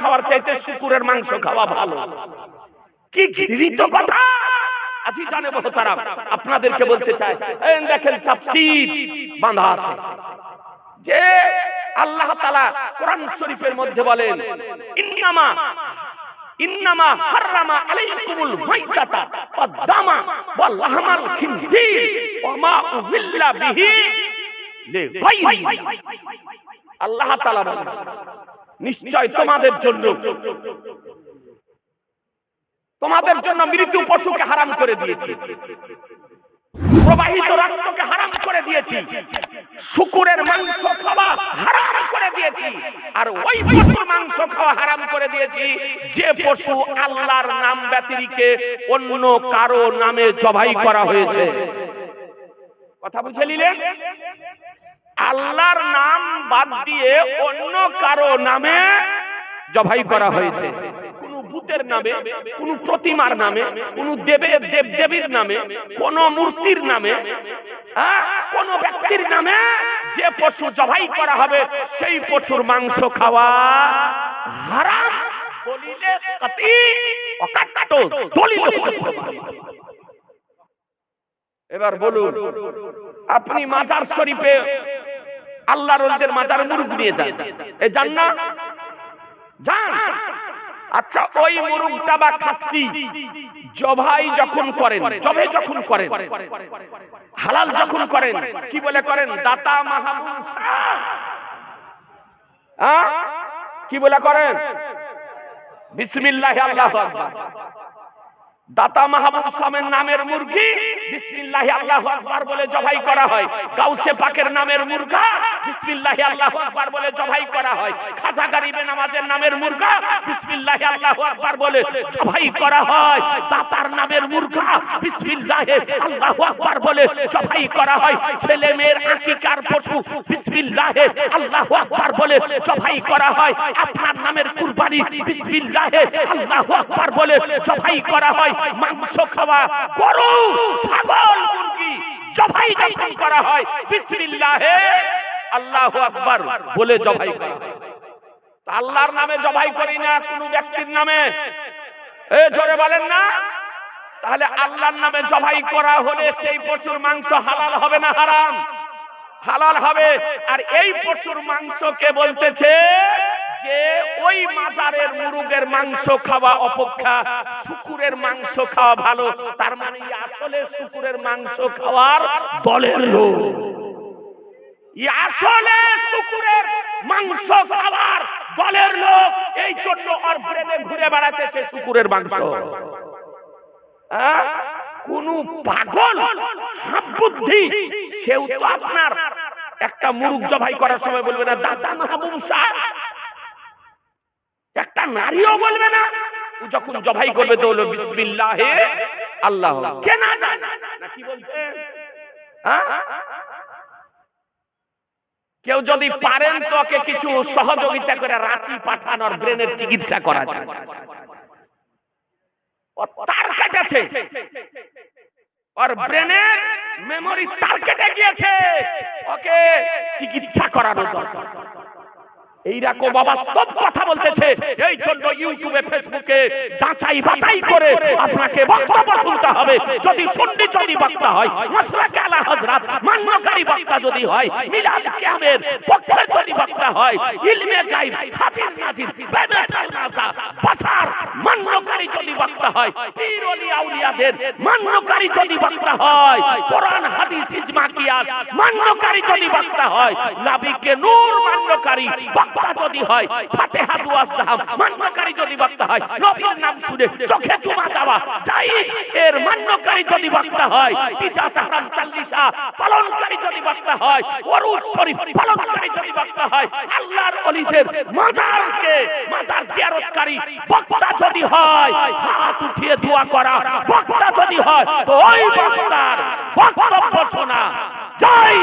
খাওয়ার চাইতে শুকুরের মাংস খাওয়া ভালো। কি ঘৃণিত কথা? আজি জানে বহু তারা, আপনাদেরকে বলতে চাই। দেখেন তাফসীর বাঁধা আছে। যে আল্লাহ তাআলা কোরআন শরীফের মধ্যে বলেন, ইন্নামা ইন্নামা হাররামা আলাইকুমুল মাইতাতা ওয়াদ দামা ওয়াল লাহমাল খিনজির ওয়া মা উহিল্লা বিহি লিগাইরি আল্লাহ তাআলা বলেন নিশ্চয় তোমাদের জন্য। তোমাদের জন্য মৃত্যু পশুকে হারাম করে দিয়েছি। প্রবাহিত রক্তকে হারাম করে দিয়েছি। শুকুরের মাংস খাওয়া হারাম করে দিয়েছি। আর ওই পশুর মাংস খাওয়া হারাম করে দিয়েছি। যে পশু আল্লাহর নাম ব্যতিরিকে অন্য কারও নামে জবাই করা হয়েছে। কথা বুঝে নিলেন? আল্লাহর নাম বাদ দিয়ে অন্য কারও নামে জবাই করা হয়েছে। কোন ভূতের নামে কোন প্রতিমার নামে কোন দেবের দেব দেবীর নামে কোন মূর্তির নামে হ্যাঁ, কোন ব্যক্তির নামে যে পশু জবাই করা হবে সেই পশুর মাংস খাওয়া হারাম। দলিলে কাতি দলিল এবার বলুন আপনি মাজার শরীফে আল্লাহর ওলিদের মাজার মুরুগ নিয়ে যান। এ যান না? যান। আচ্ছা ওই মুরুগটা বা খাসি জবাই যখন করেন, জবে যখন করেন, হালাল যখন করেন, কি বলে করেন? দাতা হ্যাঁ কি বলে করেন? বিসমিল্লাহ, আল্লাহ দাতা মাহবুব সামের নামের মুরগি, বিসমিল্লাহি আল্লাহু আকবার বলে জবাই করা হয়। গাউসে পাকের নামের মুরগা, বিসমিল্লাহি আল্লাহু আকবার বলে জবাই করা হয়। খাজা গরিবে নামাজের নামের মুরগা, বিসমিল্লাহি আল্লাহু আকবার বলে জবাই করা হয়। দাতার নামের মুরগা, বিসমিল্লাহি আল্লাহু আকবার বলে জবাই করা হয়। ছেলে মেয়ের আকিকার পশু, বিসমিল্লাহি আল্লাহু আকবার বলে জবাই করা হয়। আপনার নামের কুরবানি, বিসমিল্লাহি আল্লাহু আকবার বলে জবাই করা হয়। মাংস খাওয়া, গরু, ছাগল, মুরগি, জবাই যখন করা হয়, বিসমিল্লাহে, আল্লাহু আকবার বলে জবাই করা হয়। আল্লাহর নামে জবাই করি না, কোন ব্যক্তির নামে। এ, জোরে বলেন না। তাহলে আল্লাহর নামে জবাই করা হলে সেই পশুর মাংস হালাল হবে না হারাম? হালাল হবে। আর এই পশুর মাংসকে বলতেছে? যে ওই মাজারের মুরুগের মাংস খাওয়া অপেক্ষা, শুকুরের মাংস খাওয়া ভালো, তার মানে আসলে শুকুরের মাংস খাওয়ার দলের লোক আসলে শুকুরের মাংস খাওয়ার দলের লোক, এই জন্য ঘুরে বেড়াতেছে শুকুরের মাংস হ্যাঁ? কোন পাগল বুদ্ধি সেও তো আপনার একটা মুরুগ জবাই করার সময় বলবে না, দাদা মাহবুব সাহেব নারীও বলবে না। ও যখন জবাই করবে তো হলো বিসমিল্লাহে আল্লাহ। কে না জানে? না কি বলছে? হ্যাঁ? কেউ যদি পারেন তো ওকে কিছু সহযোগিতা করে রাঁচি পাঠানোর ব্রেনের চিকিৎসা করা যায়। তার কেটেছে। ওর ব্রেনের মেমোরি তার কেটে গিয়েছে। ওকে চিকিৎসা করানো দরকার। এইরকম অবাস্তব কথা বলতেছে। এই জন্য ইউটিউবে ফেসবুকে যাচাই বাছাই করে আপনাকে বক্তব্য শুনতে হবে। যদি সুন্নি যদি বক্তা হয় মাসলাকে আলা হযরত, মান্যকারী বক্তা যদি হয়, মিলাদ কিয়ামের পক্ষে যদি বক্তা হয়, ইলমে গায়ব, হাফিজ নাজির বেদাতাল নাসা বাসার মান্যকারী যদি বক্তা হয়, পীর ওলি আউলিয়াদের মান্যকারী যদি বক্তা হয়, কোরআন, হাদিস, ইজমা, কিয়াস, মান্যকারী যদি বক্তা হয়, নবীকে নূর মান্যকারী বক্তা যদি হয়, ফাতিহা দুয়াস দাহাম মান্যকারী যদি বক্তা হয়, নবীর নাম শুনে চোখে চুমা দেওয়া যাই এর মান্যকারী যদি বক্তা হয় পিতা চাহরাম চাল্লিশা পালনকারী যদি বক্তা হয় ওরুস শরীফ পালনকারী যদি বক্তা হয়, আল্লাহর অলিদের মাজারকে, মাজার জিয়ারতকারী বক্তা যদি হয় হাত উঠিয়ে দোয়া করা। বক্তা যদি হয় তো ওই বক্তার বক্তব্য শোনা। জয়